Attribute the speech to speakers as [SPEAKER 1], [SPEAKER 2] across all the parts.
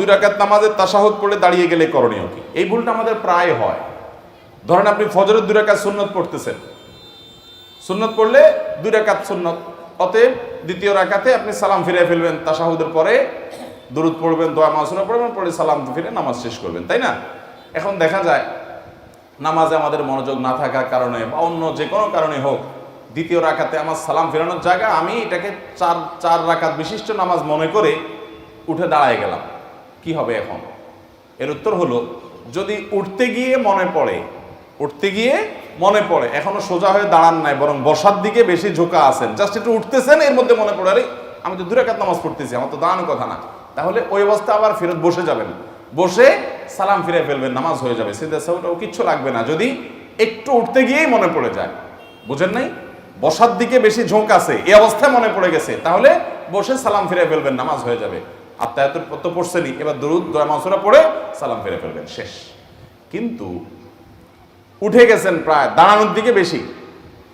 [SPEAKER 1] দুই রাকাত নামাজের তাসাহুদ পড়ে দাঁড়িয়ে গেলে করণীয় কি? এই ভুলটা আমাদের প্রায় হয়। ধরেন আপনি ফজরের দুই রাকাত সুন্নত পড়তেছেন। সুন্নত পড়লে দুই রাকাত সুন্নত। অতএব দ্বিতীয় রাকাতে আপনি সালাম ফিরে ফেলবেন তাসাহুদের পরে দুরুদ পড়বেন, দোয়া মাসুরা পড়বেন পরে সালাম ফিরে নামাজ শেষ করবেন, তাই না? এখন দেখা যায়, নামাজে আমাদের মনোযোগ না থাকার কারণে বা অন্য যে কোনো কারণে হোক, দ্বিতীয় রাকাতে আমার সালাম ফেরানোর জায়গা, আমি এটাকে চার চার রাকাত বিশিষ্ট নামাজ মনে করে উঠে দাঁড়ায় গেলাম। কি হবে এখন? এর উত্তর হলো, যদি উঠতে গিয়ে মনে পড়ে, উঠতে গিয়ে মনে পড়ে, এখনও সোজা হয়ে দাঁড়ান নাই, বরং বসার দিকে বেশি ঝোঁকা আছেন জাস্ট একটু উঠতেছেন, এর মধ্যে মনে পড়ে, আরে, আমি তো দুরাকাত নামাজ পড়তেছি, আমার তো দাঁড়ানোর কথা না। তাহলে ওই অবস্থা আবার ফেরত বসে যাবেন। বসে সালাম ফিরে ফেলবেন, নামাজ হয়ে যাবে। সিদ্ধা সাহুটাও কিচ্ছু লাগবে না, যদি একটু উঠতে গিয়েই মনে পড়ে যায়। বুঝেন নাই? বসার দিকে বেশি ঝোঁক আছে, এই অবস্থায় মনে পড়ে গেছে। তাহলে বসে সালাম ফিরে ফেলবেন, নামাজ হয়ে যাবে। আত্মায়ত তো পড়ছেনি এবার দরুদ, দয়া মাসুরা পড়ে সালাম ফিরে ফেলবেন, শেষ। কিন্তু উঠে গেছেন প্রায়, দাঁড়ানোর দিকে বেশি।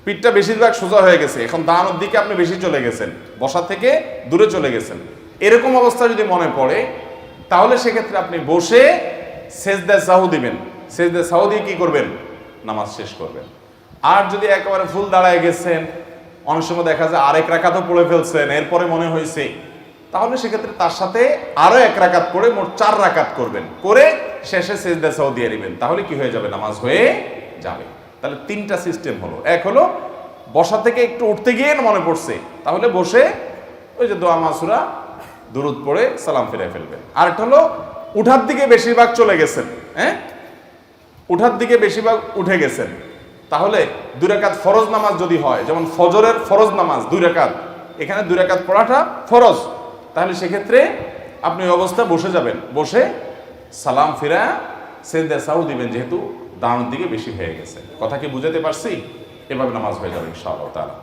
[SPEAKER 1] পিঠটা বেশিরভাগ সোজা হয়ে গেছে। এখন দাঁড়ানোর দিকে আপনি বেশি চলে গেছেন। বসা থেকে দূরে চলে গেছেন। এরকম অবস্থা যদি মনে পড়ে, তাহলে সেক্ষেত্রে আপনি বসে সেজদা সাহু দিবেন। সেজদা সাহু দিয়ে কি করবেন? নামাজ শেষ করবেন। আর যদি একেবারে ফুল দাঁড়ায় গেছেন, অনেক সময় দেখা যায় আরেক রাকাতও পড়ে ফেলছেন। এরপরে মনে হয়েছে তাহলে সেক্ষেত্রে তার সাথে আরও এক রাকাত করে মোট চার রাকাত করবেন। করে শেষে সেজদা সাহু দিয়ে দিবেন তাহলে কি হয়ে যাবে? নামাজ হয়ে যাবে। তাহলে তিনটা সিস্টেম হলো। এক হলো বসা থেকে একটু উঠতে গিয়ে মনে পড়ছে। তাহলে বসে ওই যে দোয়া মাসুরা, দুরুদ পড়ে সালাম ফিরে ফেলবেন। আরেকটা হলো উঠার দিকে বেশিরভাগ চলে গেছেন। হ্যাঁ? উঠার দিকে বেশিরভাগ উঠে গেছেন। তাহলে দুই রাকাত ফরজ নামাজ যদি হয়, যেমন ফজরের ফরজ নামাজ দুই রাকাত, এখানে দুই রাকাত পড়াটা ফরজ। তাহলে সেক্ষেত্রে আপনি ওই অবস্থায় বসে যাবেন। বসে সালাম ফেরা সেন্দা সাউ দিবেন, যেহেতু দাঁড়ানোর দিকে বেশি হয়ে গেছে। কথা কি বুঝাতে পারছি? এভাবে নামাজ হয়ে যাবে, ইনশাআল্লাহ তাআলা।